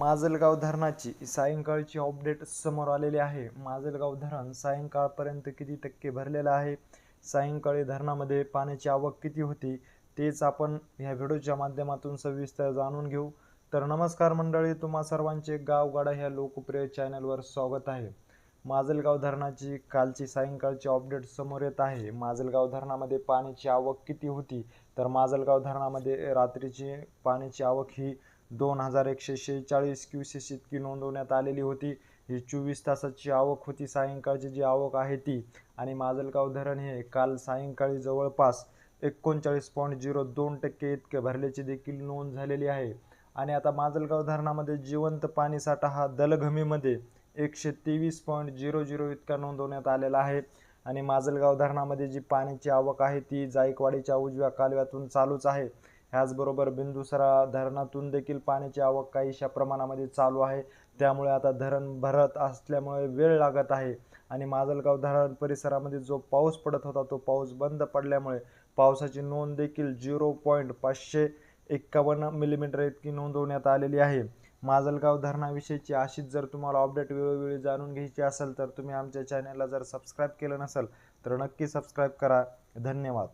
माजलगाव धरणाची सायंकाळची अपडेट समोर आलेली आहे. माजलगाव धरण सायंकाळपर्यंत किती टक्के भरलेलं आहे? सायंकाळी धरणामध्ये पाण्याची आवक किती होती? तेच आपण ह्या व्हिडिओच्या माध्यमातून सविस्तर जाणून घेऊ. तर नमस्कार मंडळी तुम्हा सर्वांचे गावगाडा ह्या लोकप्रिय चॅनलवर स्वागत आहे. माजलगाव धरणाची कालची सायंकाळची अपडेट समोर येत आहे. माजलगाव धरणामध्ये पाण्याची आवक किती होती? तर माजलगाव धरणामध्ये रात्रीची पाण्याची आवक ही दोन हजार एकशे शेहेचाळीस क्युसेस इतकी नोंदवण्यात आलेली होती. ही चोवीस तासाची आवक होती. सायंकाळची जी आवक आहे ती आणि माजलगाव धरण हे काल सायंकाळी जवळपास एकोणचाळीस पॉईंट झिरो दोन टक्के इतके भरल्याची देखील नोंद झालेली आहे. आणि आता माजलगाव धरणामध्ये जिवंत पाणीसाठा हा दलघमीमध्ये एकशे तेवीस पॉईंट झिरो झिरो इतका नोंदवण्यात आलेला आहे. आणि माजलगाव धरणामध्ये जी पाण्याची आवक आहे ती जायकवाडीच्या उजव्या कालव्यातून चालूच आहे. ह्याचबरोबर बिंदुसरा धरणातून देखील पाण्याची आवक काहीशा प्रमाणामध्ये चालू आहे. त्यामुळे आता धरण भरत असल्यामुळे वेळ लागत आहे. आणि माजलगाव धरण परिसरामध्ये जो पाऊस पडत होता तो पाऊस बंद पडल्यामुळे पावसाची नोंद देखील झिरो पॉईंट पाचशे एक्कावन्न मिलीमीटर इतकी नोंदवण्यात आलेली आहे. माजलगाव धरणाविषयीची अशीच जर तुम्हाला अपडेट वेळोवेळी जाणून घ्यायची असेल तर तुम्ही आमच्या चॅनलला जर सबस्क्राईब केलं नसेल तर नक्की सबस्क्राईब करा. धन्यवाद.